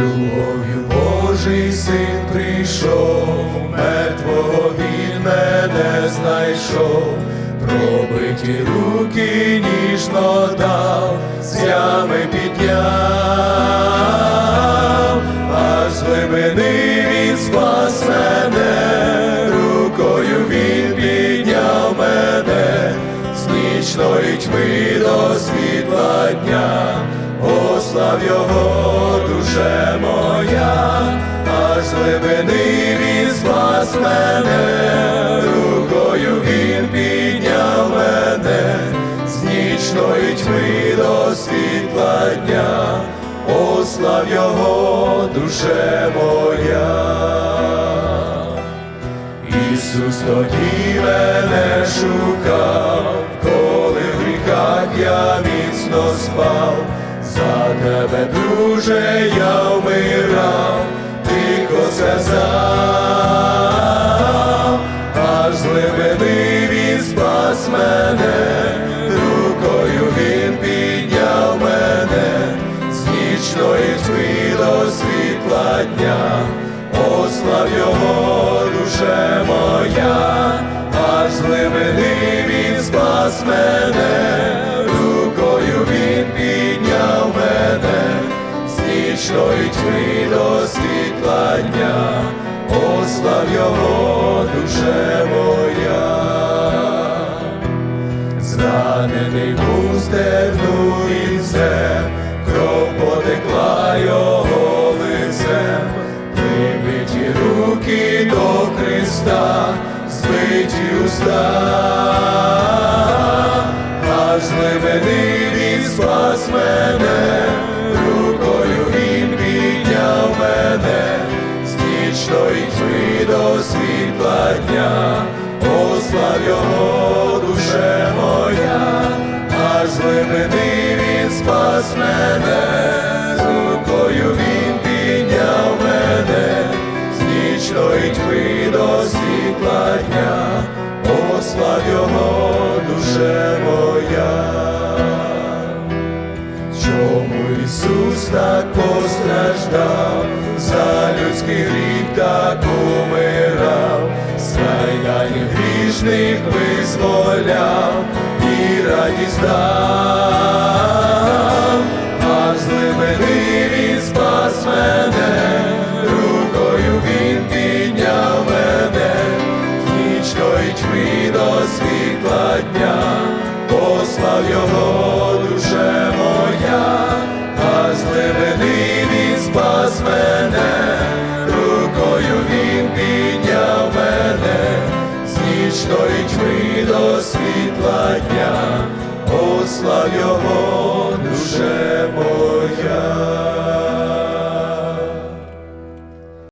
Любов'ю Божий син прийшов, мертвого він мене знайшов, пробиті руки ніжно дав, з ями підняв, аж з глибини він спас мене, рукою він підняв мене, з нічної тьми до світла дня, ослав його душе моя, аж глибини він спас мене, рукою він підняв мене, з нічної тьми до світла дня, ослав його душе моя. Ісус тоді мене шукав, коли в гріхах я міцно спав, за тебе, друже, я вмирав, тихо сказав, аж з глибини він спас мене, рукою він підняв мене, з нічної тьми світла дня, ослав його душе моя, аж з глибини він спас мене, з нічної тьми до світла дня, ослав його душе моя. Зранений був стегну і все, кров потекла його лицем, вибиті руки до Христа, збиті уста, аж глибини він спас мене, до світла дня, послав його душе моя, аж з він спас мене, з рукою він підняв мене, з нічної тьми до світла дня, грішних визволяв і радість дав, а з глибини він спас мене, рукою він підняв мене, з нічної тьми до світла дня, послав його з нічної тьми до світла дня, послав його душе моя.